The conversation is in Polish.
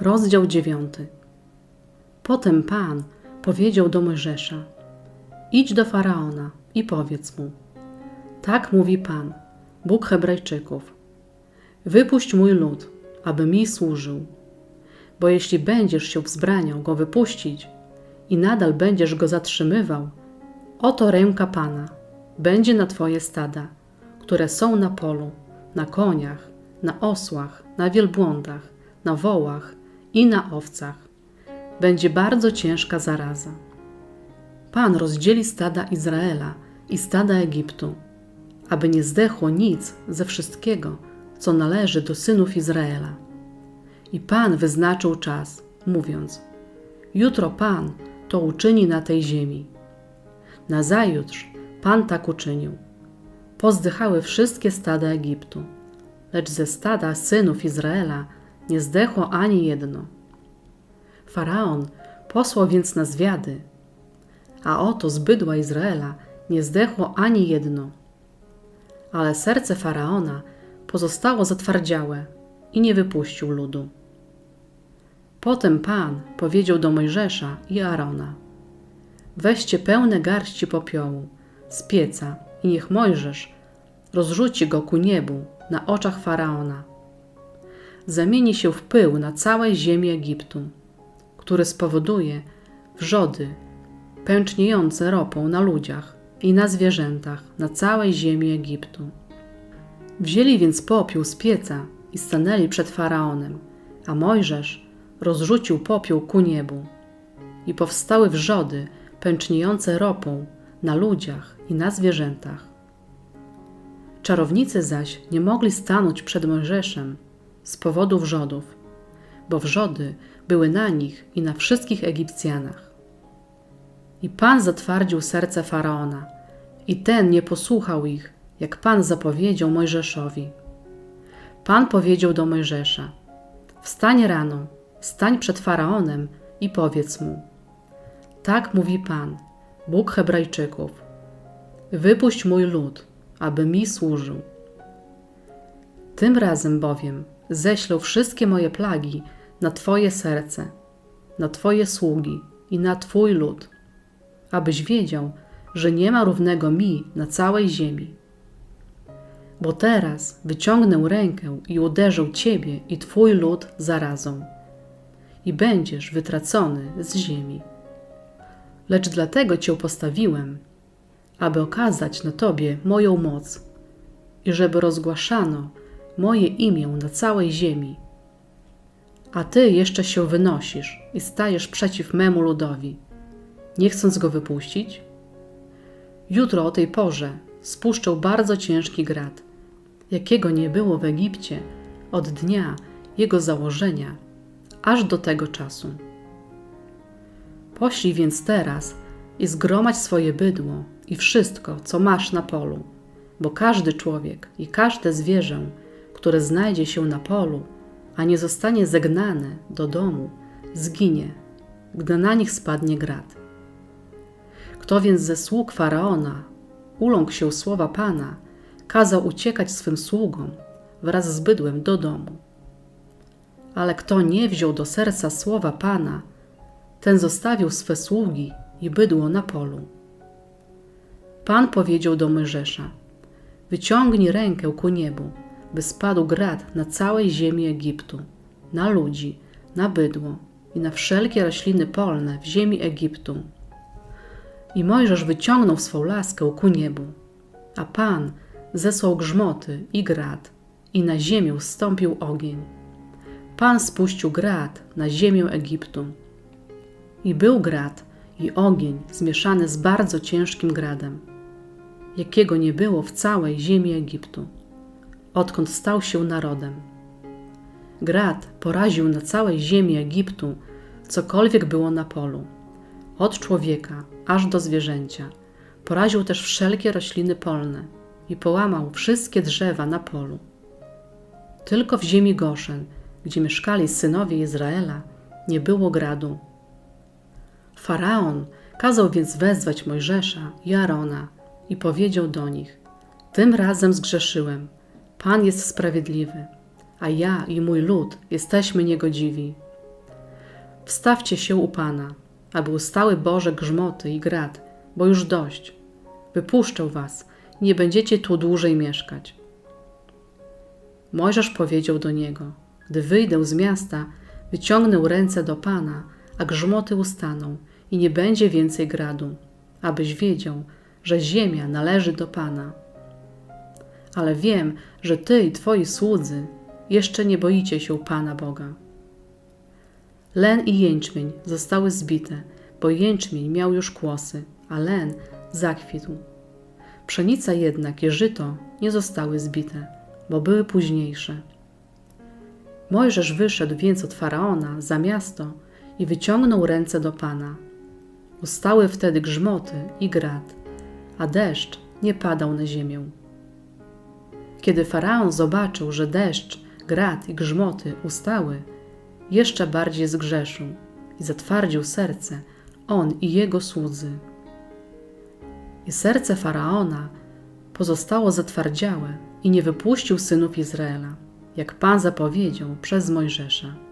Rozdział dziewiąty. Potem Pan powiedział do Mojżesza: Idź do faraona i powiedz mu: Tak mówi Pan, Bóg Hebrajczyków: Wypuść mój lud, aby mi służył. Bo jeśli będziesz się wzbraniał go wypuścić i nadal będziesz go zatrzymywał, oto ręka Pana będzie na twoje stada, które są na polu, na koniach, na osłach, na wielbłądach, na wołach i na owcach. Będzie bardzo ciężka zaraza. Pan rozdzieli stada Izraela i stada Egiptu, aby nie zdechło nic ze wszystkiego, co należy do synów Izraela. I Pan wyznaczył czas, mówiąc: Jutro Pan to uczyni na tej ziemi. Nazajutrz Pan tak uczynił. Pozdychały wszystkie stada Egiptu, lecz ze stada synów Izraela nie zdechło ani jedno. Faraon posłał więc na zwiady, a oto z bydła Izraela nie zdechło ani jedno. Ale serce faraona pozostało zatwardziałe i nie wypuścił ludu. Potem Pan powiedział do Mojżesza i Aarona: Weźcie pełne garści popiołu z pieca i niech Mojżesz rozrzuci go ku niebu na oczach faraona. Zamieni się w pył na całej ziemi Egiptu, który spowoduje wrzody pęczniejące ropą na ludziach i na zwierzętach na całej ziemi Egiptu. Wzięli więc popiół z pieca i stanęli przed faraonem, a Mojżesz rozrzucił popiół ku niebu. I powstały wrzody pęczniejące ropą na ludziach i na zwierzętach. Czarownicy zaś nie mogli stanąć przed Mojżeszem z powodu wrzodów, bo wrzody były na nich i na wszystkich Egipcjanach. I Pan zatwardził serce faraona, i ten nie posłuchał ich, jak Pan zapowiedział Mojżeszowi. Pan powiedział do Mojżesza: Wstań rano, stań przed faraonem i powiedz mu: Tak mówi Pan, Bóg Hebrajczyków: Wypuść mój lud, aby mi służył. Tym razem bowiem ześlę wszystkie moje plagi na Twoje serce, na Twoje sługi i na Twój lud, abyś wiedział, że nie ma równego mi na całej ziemi. Bo teraz wyciągnę rękę i uderzę Ciebie i Twój lud zarazą, i będziesz wytracony z ziemi. Lecz dlatego Cię postawiłem, aby okazać na Tobie moją moc i żeby rozgłaszano moje imię na całej ziemi. A Ty jeszcze się wynosisz i stajesz przeciw memu ludowi, nie chcąc go wypuścić? Jutro o tej porze spuszczę bardzo ciężki grad, jakiego nie było w Egipcie od dnia jego założenia aż do tego czasu. Poślij więc teraz i zgromadź swoje bydło i wszystko, co masz na polu, bo każdy człowiek i każde zwierzę, które znajdzie się na polu, a nie zostanie zegnane do domu, zginie, gdy na nich spadnie grad. Kto więc ze sług faraona uląkł się słowa Pana, kazał uciekać swym sługom wraz z bydłem do domu. Ale kto nie wziął do serca słowa Pana, ten zostawił swe sługi i bydło na polu. Pan powiedział do Mojżesza: Wyciągnij rękę ku niebu, by spadł grad na całej ziemi Egiptu, na ludzi, na bydło i na wszelkie rośliny polne w ziemi Egiptu. I Mojżesz wyciągnął swą laskę ku niebu, a Pan zesłał grzmoty i grad, i na ziemię zstąpił ogień. Pan spuścił grad na ziemię Egiptu. I był grad i ogień zmieszany z bardzo ciężkim gradem, jakiego nie było w całej ziemi Egiptu, odkąd stał się narodem. Grad poraził na całej ziemi Egiptu cokolwiek było na polu, od człowieka aż do zwierzęcia. Poraził też wszelkie rośliny polne i połamał wszystkie drzewa na polu. Tylko w ziemi Goszen, gdzie mieszkali synowie Izraela, nie było gradu. Faraon kazał więc wezwać Mojżesza i Arona i powiedział do nich: Tym razem zgrzeszyłem. Pan jest sprawiedliwy, a ja i mój lud jesteśmy niegodziwi. Wstawcie się u Pana, aby ustały Boże grzmoty i grad, bo już dość. Wypuszczę was, nie będziecie tu dłużej mieszkać. Mojżesz powiedział do niego: Gdy wyjdę z miasta, wyciągnę ręce do Pana, a grzmoty ustaną i nie będzie więcej gradu, abyś wiedział, że ziemia należy do Pana. Ale wiem, że ty i twoi słudzy jeszcze nie boicie się Pana Boga. Len i jęczmień zostały zbite, bo jęczmień miał już kłosy, a len zakwitł. Pszenica jednak i żyto nie zostały zbite, bo były późniejsze. Mojżesz wyszedł więc od faraona za miasto i wyciągnął ręce do Pana. Ustały wtedy grzmoty i grad, a deszcz nie padał na ziemię. Kiedy faraon zobaczył, że deszcz, grad i grzmoty ustały, jeszcze bardziej zgrzeszył i zatwardził serce, on i jego słudzy. I serce faraona pozostało zatwardziałe i nie wypuścił synów Izraela, jak Pan zapowiedział przez Mojżesza.